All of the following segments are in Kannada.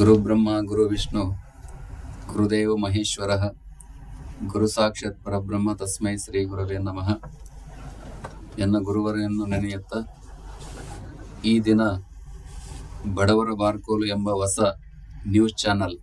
ಗುರು ಬ್ರಹ್ಮ ಗುರು ವಿಷ್ಣು, ಗುರುದೇವ ಮಹೇಶ್ವರ, ಗುರು ಸಾಕ್ಷಾತ್ ಪರಬ್ರಹ್ಮ ತಸ್ಮೈ ಶ್ರೀ ಗುರುವೇ ನಮಃ. ಎನ್ನ ಗುರುವರೆಯನ್ನು ನೆನೆಯುತ್ತ, ಈ ದಿನ ಬಡವರ ಬಾರ್ಕೋಲು ಎಂಬ ಹೊಸ ನ್ಯೂಸ್ ಚಾನಲ್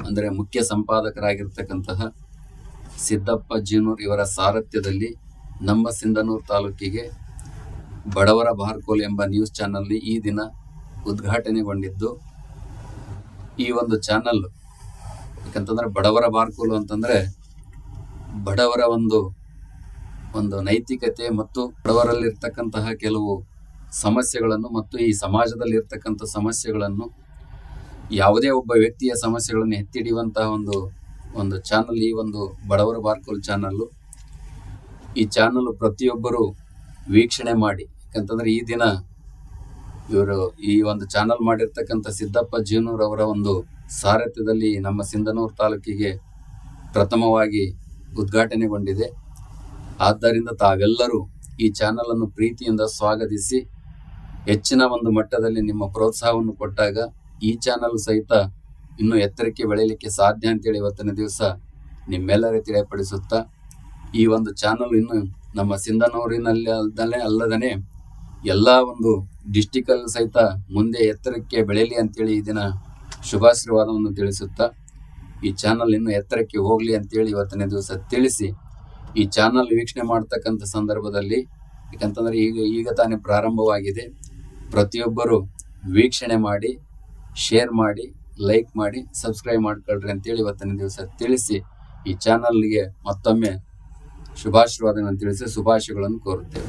ಅಂದರೆ ಮುಖ್ಯ ಸಂಪಾದಕರಾಗಿರ್ತಕ್ಕಂತಹ ಸಿದ್ದಪ್ಪ ಜೀನೂರ್ ಇವರ ಸಾರಥ್ಯದಲ್ಲಿ ನಮ್ಮ ಸಿಂಧನೂರು ತಾಲೂಕಿಗೆ ಬಡವರ ಬಾರ್ಕೋಲು ಎಂಬ ನ್ಯೂಸ್ ಚಾನಲ್ ಈ ದಿನ ಉದ್ಘಾಟನೆಗೊಂಡಿದ್ದು ಈ ಒಂದು ಚಾನಲ್ ಯಾಕಂತಂದ್ರೆ ಬಡವರ ಬಾರ್ಕೋಲು ಅಂತಂದ್ರೆ ಬಡವರ ಒಂದು ಒಂದು ನೈತಿಕತೆ ಮತ್ತು ಬಡವರಲ್ಲಿರ್ತಕ್ಕಂತಹ ಕೆಲವು ಸಮಸ್ಯೆಗಳನ್ನು ಮತ್ತು ಈ ಸಮಾಜದಲ್ಲಿ ಇರ್ತಕ್ಕಂಥ ಸಮಸ್ಯೆಗಳನ್ನು, ಯಾವುದೇ ಒಬ್ಬ ವ್ಯಕ್ತಿಯ ಸಮಸ್ಯೆಗಳನ್ನು ಎತ್ತಿಡಿಯುವಂತಹ ಒಂದು ಒಂದು ಚಾನಲ್ ಈ ಒಂದು ಬಡವರ ಬಾರ್ಕೋಲ್ ಚಾನಲ್ಲು ಈ ಚಾನಲ್ ಪ್ರತಿಯೊಬ್ಬರು ವೀಕ್ಷಣೆ ಮಾಡಿ. ಯಾಕಂತಂದ್ರೆ ಈ ದಿನ ಇವರು ಈ ಒಂದು ಚಾನಲ್ ಮಾಡಿರ್ತಕ್ಕಂಥ ಸಿದ್ದಪ್ಪ ಜೀನೂರ್ ಅವರ ಒಂದು ಸಾರಥ್ಯದಲ್ಲಿ ನಮ್ಮ ಸಿಂಧನೂರು ತಾಲೂಕಿಗೆ ಪ್ರಥಮವಾಗಿ ಉದ್ಘಾಟನೆಗೊಂಡಿದೆ. ಆದ್ದರಿಂದ ತಾವೆಲ್ಲರೂ ಈ ಚಾನಲ್ ಅನ್ನು ಪ್ರೀತಿಯಿಂದ ಸ್ವಾಗತಿಸಿ, ಹೆಚ್ಚಿನ ಒಂದು ಮಟ್ಟದಲ್ಲಿ ನಿಮ್ಮ ಪ್ರೋತ್ಸಾಹವನ್ನು ಕೊಟ್ಟಾಗ ಈ ಚಾನಲ್ ಸಹಿತ ಇನ್ನೂ ಎತ್ತರಕ್ಕೆ ಬೆಳೆಯಲಿಕ್ಕೆ ಸಾಧ್ಯ ಅಂತೇಳಿ ಇವತ್ತಿನ ದಿವಸ ನಿಮ್ಮೆಲ್ಲರೇ ತಿಳಿಯಪಡಿಸುತ್ತಾ, ಈ ಒಂದು ಚಾನಲ್ ಇನ್ನು ನಮ್ಮ ಸಿಂಧನೂರಿನಲ್ಲಿ ಅಲ್ಲದೇ ಅಲ್ಲದನೆ ಎಲ್ಲ ಒಂದು ಡಿಸ್ಟಿಕಲ್ ಸಹಿತ ಮುಂದೆ ಎತ್ತರಕ್ಕೆ ಬೆಳೆಯಲಿ ಅಂತೇಳಿ ಈ ದಿನ ಶುಭಾಶೀರ್ವಾದವನ್ನು ತಿಳಿಸುತ್ತಾ ಈ ಚಾನಲ್ ಇನ್ನು ಎತ್ತರಕ್ಕೆ ಹೋಗಲಿ ಅಂತೇಳಿ ಇವತ್ತಿನ ದಿವಸ ತಿಳಿಸಿ ಈ ಚಾನಲ್ ವೀಕ್ಷಣೆ ಮಾಡ್ತಕ್ಕಂಥ ಸಂದರ್ಭದಲ್ಲಿ, ಯಾಕಂತಂದ್ರೆ ಈಗ ಈಗ ತಾನೇ ಪ್ರಾರಂಭವಾಗಿದೆ. ಪ್ರತಿಯೊಬ್ಬರು ವೀಕ್ಷಣೆ ಮಾಡಿ, ಶೇರ್ ಮಾಡಿ, ಲೈಕ್ ಮಾಡಿ, ಸಬ್ಸ್ಕ್ರೈಬ್ ಮಾಡ್ಕೊಳ್ರಿ ಅಂತೇಳಿ ಇವತ್ತಿನ ದಿವಸ ತಿಳಿಸಿ ಈ ಚಾನಲ್ಗೆ ಮತ್ತೊಮ್ಮೆ ಶುಭಾಶೀರ್ವಾದಗಳನ್ನು ತಿಳಿಸಿ ಶುಭಾಶಯಗಳನ್ನು ಕೋರುತ್ತೇವೆ.